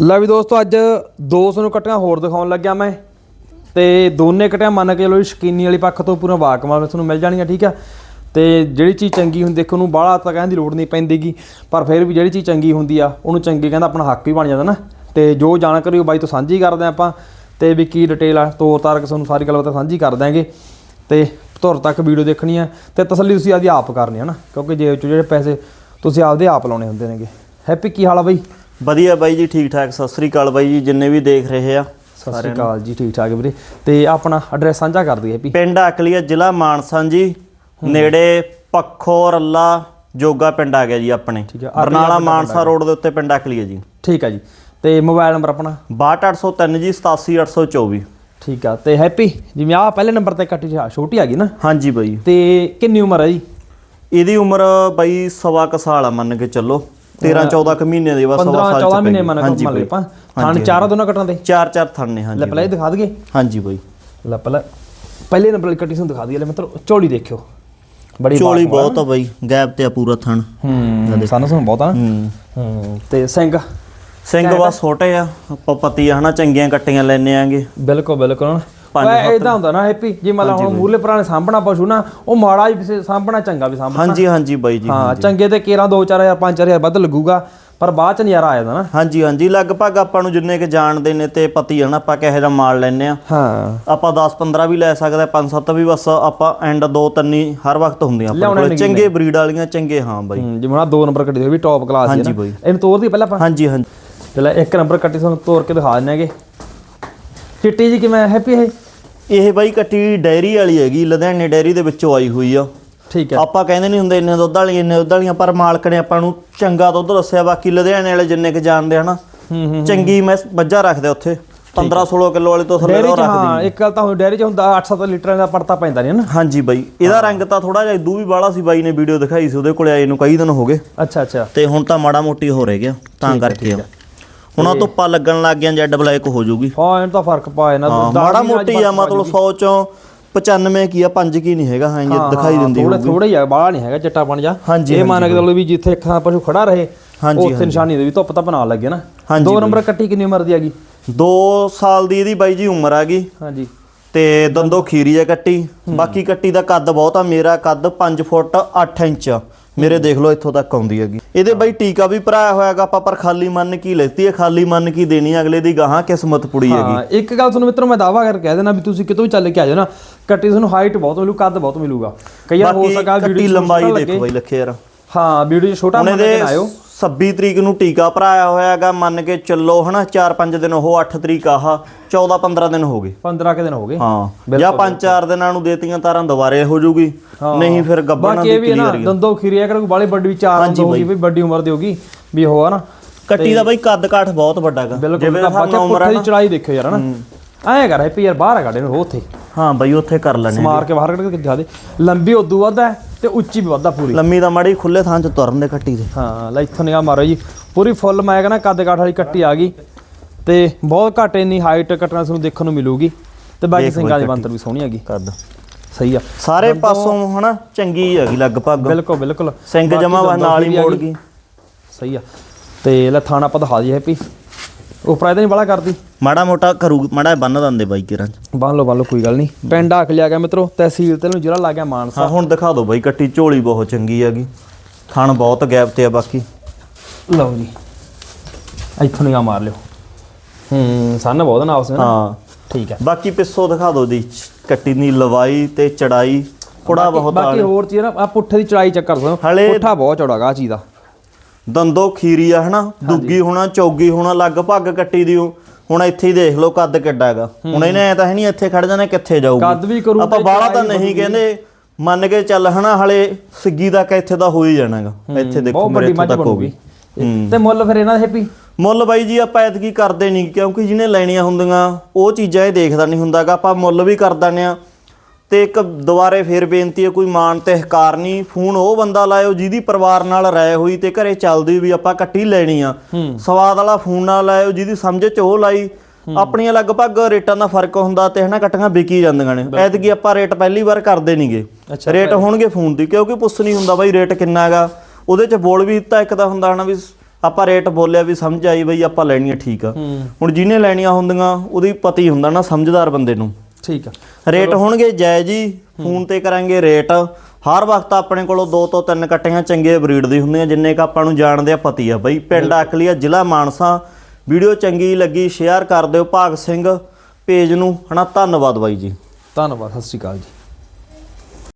ਲੈ ਵੀ ਦੋਸਤੋ, ਅੱਜ ਦੋ ਤੁਹਾਨੂੰ ਕਟੀਆਂ ਹੋਰ ਦਿਖਾਉਣ ਲੱਗਿਆ ਮੈਂ। ਤੇ ਦੋਨੇ ਕਟੀਆਂ ਮੰਨ ਕੇ ਚਲੋ ਵੀ ਸ਼ਕੀਨੀ ਵਾਲੀ ਪੱਖ ਤੋਂ ਪੂਰਾ ਵਾਕਮਾ ਤੁਹਾਨੂੰ ਮਿਲ ਜਾਣਗੀਆਂ ਠੀਕ ਆ? ਤੇ ਜਿਹੜੀ ਚੀਜ਼ ਚੰਗੀ ਹੁੰਦੀ, ਦੇਖੋ ਨੂੰ ਬਾਹਲਾ ਤਾਂ ਕਹਿਣ ਦੀ ਲੋੜ ਨਹੀਂ ਪੈਂਦੀਗੀ, ਪਰ ਫਿਰ ਵੀ ਜਿਹੜੀ ਚੀਜ਼ ਚੰਗੀ ਹੁੰਦੀ ਆ, ਉਹਨੂੰ ਚੰਗੀ ਕਹਿੰਦਾ ਆਪਣਾ ਹੱਕ ਵੀ ਬਣ ਜਾਂਦਾ ਨਾ। ਤੇ ਜੋ ਜਾਣਕਾਰੀ ਉਹ ਬਾਈ ਤੋਂ ਸਾਂਝੀ ਕਰਦੇ ਹਾਂ ਆਪਾਂ, ਤੇ ਵੀ ਕੀ ਡਿਟੇਲ ਆ, ਤੋਰ ਤਾਰ ਕੇ ਤੁਹਾਨੂੰ ਸਾਰੀ ਗੱਲਬਾਤ ਸਾਂਝੀ ਕਰ ਦਾਂਗੇ ਤੇ ਧੁਰ ਤੱਕ ਵੀਡੀਓ ਦੇਖਣੀ ਆ, ਤੇ ਤਸੱਲੀ ਤੁਸੀਂ ਆਪਦੀ ਆਪ ਕਰਨੀ ਹੈ ਨਾ, ਕਿਉਂਕਿ ਜੇਬ ਚੋਂ ਜਿਹੜੇ ਪੈਸੇ ਤੁਸੀਂ ਆਪਦੇ ਆਪ ਲਾਉਣੇ ਹੁੰਦੇ ਨੇਗੇ। ਹੈਪੀ ਕੀ ਹਾਲ ਆ ਬਾਈ? ਵਧੀਆ ਬਾਈ ਜੀ ਠੀਕ ਠਾਕ ਸਤਿ ਸ੍ਰੀ ਅਕਾਲ ਬਾਈ ਜੀ ਜਿੰਨੇ ਵੀ ਦੇਖ ਰਹੇ ਆ। ਸਤਿ ਸ਼੍ਰੀ ਅਕਾਲ ਜੀ ਠੀਕ ਠਾਕ ਵੀਰੇ। ਤੇ ਆਪਣਾ ਐਡਰੈਸ ਸਾਂਝਾ ਕਰ ਦਈਏ ਹੈਪੀ ਪਿੰਡ ਅਕਲੀਆ ਜ਼ਿਲ੍ਹਾ ਮਾਨਸਾ ਜੀ। ਨੇੜੇ ਪੱਖੋ ਰੱਲਾ ਜੋਗਾ ਪਿੰਡ ਆ ਗਿਆ ਜੀ ਆਪਣੇ। ਬਰਨਾਲਾ ਮਾਨਸਾ ਰੋਡ ਦੇ ਉੱਤੇ ਪਿੰਡ ਅਕਲੀਆ ਜੀ। ਠੀਕ ਆ ਜੀ। ਤੇ ਮੋਬਾਈਲ ਨੰਬਰ ਆਪਣਾ? 62803 ਜੀ 87824 ਠੀਕ ਆ ਤੇ ਹੈਪੀ ਜਿਵੇਂ ਆ ਪਹਿਲੇ ਨੰਬਰ ਤੇ ਕੱਟੀ ਛੋਟੀ ਆ ਗਈ ਨਾ? ਹਾਂਜੀ ਬਾਈ। ਤੇ ਕਿੰਨੀ ਉਮਰ ਹੈ ਜੀ? ਇਹਦੀ ਉਮਰ ਬਾਈ ਸਵਾ ਕੁ ਸਾਲ ਆ ਮੰਨ ਕੇ ਚੱਲੋ। 13 14 ਕੁ ਮਹੀਨੇ ਦੀ ਬਸ 15 ਸਵਾ ਸਾਲ 14 ਚ ਮਹੀਨੇ। ਮੰਨ ਹਾਂਜੀ ਕੇ ਮੰਨ ਲਏ ਬਾਈ ਆਪਾਂ ਥਾਣ ਚਾਰਾਂ ਦੋਨਾਂ ਕਟਾਂ ਦੇ? ਚਾਰ ਚਾਰ ਥਣ ਨੇ ਲੈ ਹਾਂਜੀ ਪਹਿਲਾਂ ਇਹ ਦਿਖਾ ਦਈਏ। ਹਾਂਜੀ ਬਾਈ ਲੈ ਪਹਿਲਾਂ ਪਹਿਲੇ ਨੰਬਰ ਵਾਲੀ ਕੱਟੀ ਤੁਹਾਨੂੰ ਦਿਖਾ ਦਈਏ। ਲੈ ਮਤਲਬ ਝੋਲੀ ਦੇਖਿਓ। ਬੜੀ ਚੋਲੀ ਬਹੁਤ ਆ ਬਾਈ ਗੈਪ ਤੇ ਆ ਪੂਰਾ ਥਣ। ਹੂੰ ਸਾਨੂੰ ਸਾਨੂੰ ਬਹੁਤ ਆ ਹੂੰ। ਹੂੰ ਤੇ ਸਿੰਘ? ਸਿੰਘ ਬਸ ਛੋਟੇ ਆ। ਆਪਾਂ ਪਤੀ ਆ ਹਨਾ ਚੰਗੀਆਂ ਕੱਟੀਆਂ ਲੈਨੇ ਆਂਗੇ। ਬਿਲਕੁਲ ਬਿਲਕੁਲ। ਪੰਜ ਓਏ ਇਦਾਂ ਹੁੰਦਾ ਨਾ ਹੈਪੀ ਜੇ ਮੰਨ ਲਾ ਹੁਣ ਮੂਲੇ ਪੁਰਾਣੇ ਸਾਂਭਣਾ ਪਸ਼ੂ ਨਾ ਉਹ ਮਾੜਾ ਹੀ ਸਾਂਭਣਾ ਚੰਗਾ ਵੀ ਸਾਂਭਣਾ। ਹਾਂਜੀ ਹਾਂਜੀ ਬਾਈ ਜੀ ਹਾਂ ਚੰਗੇ ਤੇ ਕੇਰਾਂ 2-4000 5-4000 ਵੱਧ ਲੱਗੂਗਾ ਪਰ ਬਾਅਦ ਚ ਨਜ਼ਾਰਾ ਆ ਜਾਂਦਾ ਨਾ। ਹਾਂਜੀ ਹਾਂਜੀ ਲਗਭਗ ਆਪਾਂ ਨੂੰ ਜਿੰਨੇ ਕਿ ਜਾਣਦੇ ਨੇ ਤੇ ਪਤੀ ਹਨਾ ਆਪਾਂ ਕਿਹੋ ਜਿਹਾ ਮਾਲ ਲੈਨੇ ਆ ਹਾਂ। ਆਪਾਂ 10 15 ਵੀ ਲੈ ਸਕਦੇ 5 7 ਵੀ ਬਸ ਆਪਾਂ ਐਂਡ ਦੋ ਤਿੰਨ ਹੀ ਹਰ ਵਕਤ ਹੁੰਦੀਆਂ ਆਪਣੇ ਕੋਲ। ਚੰਗੇ ਬਰੀਡ ਵਾਲੀਆਂ ਚੰਗੇ ਹਾਂ ਬਾਈ। ਹੂੰ, ਜਿਵੇਂ ਹੁਣ ਦੋ ਨੰਬਰ ਕੱਟੀ ਦੇ ਵੀ ਟੌਪ ਕਲਾਸ ਹੀ ਹੈ ਨਾ। ਇਹਨੂੰ ਤੋਰਦੀ ਪਹਿਲਾਂ ਆਪਾਂ? ਹਾਂਜੀ ਹਾਂਜੀ। ਪਹਿਲਾਂ ਇੱਕ ਨੰਬਰ ਕੱਟੀ ਤੁਹਾਨੂੰ ਤੋਰ ਕੇ ਦਿਖਾ ਦਿੰਨੇਗੇ ਚਿੱਟੀ ਜੀ ਕਿਵੇਂ ਹੈਪੀ ਇਹ? ਇਹ ਬਾਈ ਕੱਟੀ ਡੈਰੀ ਵਾਲੀ ਹੈਗੀ ਲੁਧਿਆਣੇ ਡੈਰੀ ਦੇ ਵਿੱਚੋਂ ਆਈ ਹੋਈ ਆ। ਠੀਕ ਹੈ। ਆਪਾਂ ਕਹਿੰਦੇ ਨਹੀਂ ਹੁੰਦੇ ਇੰਨੇ ਦੁੱਧ ਵਾਲੀਆਂ ਇੰਨੇ ਦੁੱਧ ਵਾਲੀਆਂ ਪਰ ਮਾਲਕ ਨੇ ਆਪਾਂ ਨੂੰ ਚੰਗਾ ਦੁੱਧ ਦੱਸਿਆ ਬਾਕੀ ਲੁਧਿਆਣੇ ਵਾਲੇ ਜਿੰਨੇ ਕਿ ਜਾਣਦੇ ਹਨਾ ਚੰਗੀ ਮੈਂ ਬੱਜਾ ਰੱਖਦੇ ਉੱਥੇ 15 16 ਕਿਲੋ ਵਾਲੀ ਤੋਂ ਥੱਲੇ ਉਹ ਰੱਖਦੀ ਹਾਂ ਇੱਕ ਗੱਲ ਤਾਂ ਡੈਰੀ ਚ ਹੁੰਦਾ 8-7 ਲੀਟਰ ਦਾ ਪੜਤਾ ਪੈਂਦਾ ਨਹੀਂ ਨਾ। ਹਾਂਜੀ ਬਾਈ ਇਹਦਾ ਰੰਗ ਤਾਂ ਥੋੜਾ ਜਿਹਾ ਇਦੂ ਵੀ ਬਾਲਾ ਸੀ ਬਾਈ ਨੇ ਵੀਡੀਓ ਦਿਖਾਈ ਸੀ ਉਹਦੇ ਕੋਲੇ ਆਏ ਨੂੰ ਕਈ ਦਿਨ ਹੋ ਗਏ। ਅੱਛਾ ਅੱਛਾ। ਤੇ ਹੁਣ ਤਾਂ ਮਾੜਾ ਮੋਟੀ ਹੋ ਰਹਿ ਗਿਆ ਤਾਂ ਕਰਕੇ ਆ। ਹੁਣ ਉਹ ਧੁੱਪਾਂ ਲੱਗਣ ਲੱਗ ਗਿਆ ਜੈਡ ਬਲੈਕ ਹੋ ਜਾਊਗੀ। ਹਾਂ ਇਹਨਾਂ ਤਾਂ ਫ਼ਰਕ ਪਾ ਇਹਨਾਂ ਹਾਂ ਮਾੜਾ ਮੋਟੀ ਆ ਮਤਲਬ 100 ਚੋਂ 95 ਕੀ ਆ 5 ਕੀ ਨਹੀਂ ਹੈਗਾ ਹਾਂ ਇਹ ਦਿਖਾਈ ਦਿੰਦੀ ਥੋੜਾ ਥੋੜਾ ਹੀ ਆ ਬਾਹਲਾ ਨਹੀਂ ਹੈਗਾ ਚਿੱਟਾ ਬਣ ਜਾ। ਇਹ ਮੰਨ ਕੇ ਚੱਲੋ ਵੀ ਜਿੱਥੇ ਇੱਕ ਥਾਂ ਪਸ਼ੂ ਖੜਾ ਰਹੇ ਹਾਂਜੀ, ਉੱਥੇ ਨਿਸ਼ਾਨੀ ਦੇ ਵੀ ਧੁੱਪ ਤਾਂ ਬਣਾ ਲੱਗੇ ਨਾ। ਹਾਂਜੀ ਦੋ ਨੰਬਰ ਕੱਟੀ ਕਿੰਨੀ ਉਮਰ ਦੀ 2 ਸਾਲ ਦੀ ਇਹਦੀ ਬਾਈ ਜੀ ਉਮਰ ਆ ਗਈ। ਹਾਂਜੀ। ਤੇ ਦੰਦੋ ਖੀਰੀ ਆ ਕੱਟੀ ਬਾਕੀ ਕੱਟੀ ਦਾ ਕੱਦ ਬਹੁਤ ਆ ਮੇਰਾ ਕੱਦ 5 ਫੁੱਟ 8 ਇੰਚ। ਆ। ਮੇਰੇ ਦੇਖ ਲਓ ਇੱਥੋਂ ਤੱਕ ਆਉਂਦੀ ਹੈਗੀ। ਇਹਦੇ ਬਾਈ ਟੀਕਾ ਵੀ ਭਰਾਇਆ ਹੋਇਆਗਾ ਆਪਾਂ ਪਰ ਖਾਲੀ ਮੰਨ ਕੀ ਲੈਤੀ ਹੈ? ਖਾਲੀ ਮੰਨ ਕੀ ਦੇਣੀ ਅਗਲੇ ਦੀ ਗਾਹਾਂ ਕਿਸਮਤ ਪੁੜੀ ਹੈਗੀ। ਹਾਂ ਇੱਕ ਗੱਲ ਤੁਹਾਨੂੰ ਮਿੱਤਰੋ ਮੈਂ ਦਾਵਾ ਕਰਕੇ ਕਹਿ ਦੇਣਾ ਵੀ ਤੁਸੀਂ ਕਿਤੋਂ ਵੀ ਚੱਲ ਕੇ ਆ ਜਾਓ ਨਾ ਕੱਟੀ ਤੁਹਾਨੂੰ ਹਾਈਟ ਬਹੁਤ ਮਿਲੂ ਕੱਦ ਬਹੁਤ ਮਿਲੂਗਾ। ਕਈ ਵਾਰ ਹੋ ਬਾਕੀ ਸਕਾ ਕੱਟੀ ਵੀਡੀਓ ਲੰਬਾਈ ਦੇਖੋ ਬਾਈ ਲੱਖੇ ਯਾਰ। ਹਾਂ ਵੀਡੀਓ ਛੋਟਾ ਹੁਣ ਕੇ ਇਹਦੇ ਆਇਓ। 26 ਤਰੀਕ ਨੂੰ ਟੀਕਾ ਭਰਾਇਆ ਹੋਇਆਗਾ ਮੰਨ ਕੇ ਚੱਲੋ ਹਨਾ 4-5 ਦਿਨ ਉਹ 8 ਤਰੀਕ ਆਹ 14-15 ਦਿਨ ਹੋ ਗਏ। 15 ਕੇ ਦਿਨ ਹੋ ਗਏ। ਹਾਂ ਜਾਂ 5-4 ਦਿਨਾਂ ਨੂੰ ਦੇਤੀਆਂ ਤਾਰਾਂ ਦੁਬਾਰੇ ਹੋ ਜੂਗੀ ਨਹੀਂ ਫਿਰ ਗੱਬਣਾ ਬਾਕੀ ਦੀ ਇਹ ਵੀ ਹੈ ਨਾ ਕਲੀਅਰ ਦੰਦੋ ਖੀਰੀ ਆ ਕਰ ਬਾਲੀ ਵੱਡੀ ਵੀ ਚਾਰ ਦੰਦ ਹੋਗੀ ਵੀ ਵੱਡੀ ਉਮਰ ਦੀ ਹੋਗੀ ਵੀ ਉਹ ਆ ਨਾ। ਕੱਟੀ ਦਾ ਬਾਈ ਕੱਦ ਕਾਠ ਬਹੁਤ ਵੱਡਾ ਹੈਗਾ ਤਾਂ ਬਾਕੀ ਪੁੱਠੇ ਦੀ ਚੜਾਈ ਦੇਖਿਓ ਯਾਰ ਹਨਾ। ਐਂ ਕਰ ਹੈਪੀ ਯਾਰ ਬਾਹਰ ਕੱਢ ਇਹਨੂੰ ਉੱਥੇ। ਹਾਂ ਬਾਈ ਉੱਥੇ ਕਰ ਲੈਣੇ ਮਾਰ ਕੇ ਬਾਹਰ ਕੱਢ ਕੇ ਦਿਖਾ ਦੇ। ਲੰਬੀ ਉਦੋਂ ਵੱਧ ਹੈ ਤੇ ਉੱਚੀ ਵੀ ਵੱਧ ਪੂਰੀ। ਲੰਮੀ ਦਾ ਮਾੜੀ ਖੁੱਲੇ ਥਾਂ 'ਚ ਤੁਰਨ ਦੇ ਕੱਟੀ ਦੇ ਹਾਂ ਲੈ ਇੱਥੋਂ ਨਿਗਾਹ ਮਾਰੋ ਜੀ। ਪੂਰੀ ਫੁੱਲ ਮੈਂ ਕਹਿੰਦਾ ਕੱਦ ਕਾਠ ਵਾਲੀ ਕੱਟੀ ਆ ਗਈ। ਤੇ ਬਹੁਤ ਘੱਟ ਇੰਨੀ ਹਾਈਟ ਕੱਟਣਾ ਤੁਹਾਨੂੰ ਦੇਖਣ ਨੂੰ ਮਿਲੂਗੀ। ਤੇ ਬਾਕੀ ਸਿੰਘਾਂ ਦੀ ਬੰਤਰ ਵੀ ਸੋਹਣੀ ਹੈਗੀ। ਕੱਦ। ਸਹੀ ਆ। ਸਾਰੇ ਪਾਸੋਂ ਹਨਾ ਚੰਗੀ ਹੈਗੀ ਲਗਭਗ। ਬਿਲਕੁਲ ਬਿਲਕੁਲ। ਸਿੰਘ ਜਮਾ ਨਾਲ ਹੀ ਮੋੜ ਗਈ। ਸਹੀ ਆ। ਤੇ ਲੈ ਥਾਣਾ ਆਪਾਂ ਦਿਖਾ ਦਈਏ ਹੈਪੀ। ਉਪਰ ਇਹਦਾ ਨਹੀਂ ਬੜਾ ਕਰਦੀ। ਮਾੜਾ ਮੋਟਾ ਕਰੂ ਮਾੜਾ ਬੰਨ ਦਿੰਦੇ ਬਾਈ ਕਿਰਾਂ 'ਚ। ਬੰਨ ਲਓ ਬੰਨ ਲਓ ਕੋਈ ਗੱਲ ਨਹੀਂ। ਪਿੰਡ ਆਖ ਲਿਆ ਗਿਆ ਮਿੱਤਰੋ ਤਹਿਸੀਲ ਤੇ ਨੂੰ ਜ਼ਿਲ੍ਹਾ ਲੱਗ ਗਿਆ ਮਾਨਸਾ। ਹਾਂ ਹੁਣ ਦਿਖਾ ਦਿਓ ਬਾਈ ਕੱਟੀ ਝੋਲੀ ਬਹੁਤ ਚੰਗੀ ਹੈਗੀ। ਥਣ ਬਹੁਤ ਗੈਪ ਤੇ ਆ ਬਾਕੀ। ਲਓ ਜੀ। ਇੱਥੋਂ ਨਿਗਾਹ ਮਾਰ ਲਿਓ। ਹੂੰ ਸੰਨ ਬਹੁਤ ਨਾ ਉਸ ਨੇ? ਹਾਂ। ਠੀਕ ਹੈ। ਬਾਕੀ ਪਿੱਸੋ ਦਿਖਾ ਦਿਓ ਦੀ ਕੱਟੀ ਦੀ ਲਵਾਈ ਤੇ ਚੜਾਈ। ਕੁੜਾ ਬਹੁਤ ਬਾਕੀ ਹੋਰ ਚੀਜ਼ ਨਾ ਆ ਪੁੱਠੇ ਦੀ ਚੜਾਈ ਚੱਕਰ ਹਲੇ- ਪੁੱਠਾ ਬਹੁਤ ਚੌੜਾਗਾ ਆ ਚੀਜ਼ ਦਾ। ਦੰਦੋ ਖੀਰੀ ਆ ਹਨਾ? ਦੁੱਗੀ ਹੋਣਾ ਚੌਗੀ ਹੋਣਾ ਲਗਭਗ ਕੱਟੀ ਦੀ ਓ। ਹੁਣ ਇੱਥੇ ਹੀ ਦੇਖ ਲਓ ਕੱਦ ਕਿੱਡਾ ਹੈਗਾ। ਹੁਣ ਇਹਨੇ ਐ ਤਾਂ ਹੈ ਨਹੀਂ ਇੱਥੇ ਖੜ ਜਾਣਾ ਕਿੱਥੇ ਜਾਊਗੀ? ਕੱਦ ਵੀ ਕਰੂ ਆਪਾਂ ਤੇ ਬਾਹਲਾ ਤਾਂ ਨਹੀਂ ਕਹਿੰਦੇ। ਮੰਨ ਕੇ ਚੱਲ ਹਨਾ ਹਲੇ ਸਿੱਗੀ ਤੱਕ ਇੱਥੇ ਦਾ ਹੋ ਹੀ ਜਾਣਾਗਾ। ਇੱਥੇ ਦੇਖੋ ਮੇਰੇ ਮੱਝ ਤੱਕ ਹੋ ਬਣੂਗੀ। ਗਈ। ਤੇ ਮੁੱਲ ਫਿਰ ਇਹਨਾਂ ਦਾ ਹੈਪੀ? ਮੁੱਲ ਬਾਈ ਜੀ ਆਪਾਂ ਐਤਕੀ ਕਰਦੇ ਨਹੀਂ ਕਿਉਂਕਿ ਜਿਹਨੇ ਲੈਣੀਆਂ ਹੁੰਦੀਆਂ ਉਹ ਚੀਜ਼ਾਂ ਇਹ ਦੇਖਦਾ ਨਹੀਂ ਹੁੰਦਾਗਾ। ਆਪਾਂ ਮੁੱਲ ਵੀ ਕਰ ਦਿੰਦੇ ਆ ਤੇ ਇੱਕ ਦੁਬਾਰੇ ਫੇਰ ਬੇਨਤੀ ਹੈ ਕੋਈ ਮਾਨ ਤੇ ਹਕਾਰ ਨਹੀਂ। ਫੋਨ ਉਹ ਬੰਦਾ ਲਾਇਓ ਜਿਹਦੀ ਪਰਿਵਾਰ ਨਾਲ ਰਾਏ ਹੋਈ ਤੇ ਘਰੇ ਚੱਲਦੀ ਵੀ ਆਪਾਂ ਕੱਟੀ ਲੈਣੀ ਆ। ਸਵਾਦ ਵਾਲਾ ਫੋਨ ਨਾ ਲਾਇਓ ਜਿਹਦੀ ਸਮਝ ਚ ਉਹ ਲਾਈ। ਆਪਣੀਆਂ ਲਗਭਗ ਰੇਟਾਂ ਦਾ ਫ਼ਰਕ ਹੁੰਦਾ ਤੇ ਹਨਾ ਕੱਟੀਆਂ ਵਿਕੀ ਜਾਂਦੀਆਂ ਨੇ। ਐਤਕੀ ਆਪਾਂ ਰੇਟ ਪਹਿਲੀ ਵਾਰ ਕਰਦੇ ਨਹੀਂਗੇ। ਰੇਟ ਹੋਣਗੇ ਫੋਨ ਦੀ ਕਿਉਂਕਿ ਪੁੱਛ ਨਹੀਂ ਹੁੰਦਾ ਬਾਈ ਰੇਟ ਕਿੰਨਾ ਹੈਗਾ। ਉਹਦੇ ਚ ਬੋਲ ਵੀ ਦਿੱਤਾ ਇੱਕ ਦਾ ਹੁੰਦਾ ਹਨਾ ਵੀ ਆਪਾਂ ਰੇਟ ਬੋਲਿਆ ਵੀ ਸਮਝ ਆਈ ਬਈ ਆਪਾਂ ਲੈਣੀਆਂ ਠੀਕ ਆ। ਹੂੰ। ਹੁਣ ਜਿਹਨੇ ਲੈਣੀਆਂ ਹੁੰਦੀਆਂ ਉਹਦੀ ਪਤੀ ਹੁੰਦਾ ਨਾ ਸਮਝਦਾਰ ਬੰਦੇ ਨੂੰ। ਠੀਕ ਆ। ਰੇਟ ਹੋਣਗੇ ਜਾਇਜ਼ ਜੀ ਫੋਨ ਤੇ ਕਰਾਂਗੇ ਰੇਟ। ਹਰ ਵਕਤ ਆਪਣੇ ਕੋਲੋਂ ਦੋ ਤੋਂ ਤਿੰਨ ਕੱਟੀਆਂ ਚੰਗੇ ਬਰੀਡ ਦੀ ਹੁੰਦੀਆਂ ਜਿੰਨੇ ਕ ਆਪਾਂ ਨੂੰ ਜਾਣਦੇ ਆ ਪਤੀ ਆ ਬਈ। ਪਿੰਡ ਅਕਲੀਆ ਜ਼ਿਲ੍ਹਾ ਮਾਨਸਾ। ਵੀਡੀਓ ਚੰਗੀ ਲੱਗੀ ਸ਼ੇਅਰ ਕਰ ਦਿਓ। ਭਾਗ ਸਿੰਘ ਪੇਜ ਨੂੰ। ਹਨਾ ਧੰਨਵਾਦ ਬਾਈ ਜੀ। ਧੰਨਵਾਦ ਸਤਿ ਸ਼੍ਰੀ ਅਕਾਲ ਜੀ।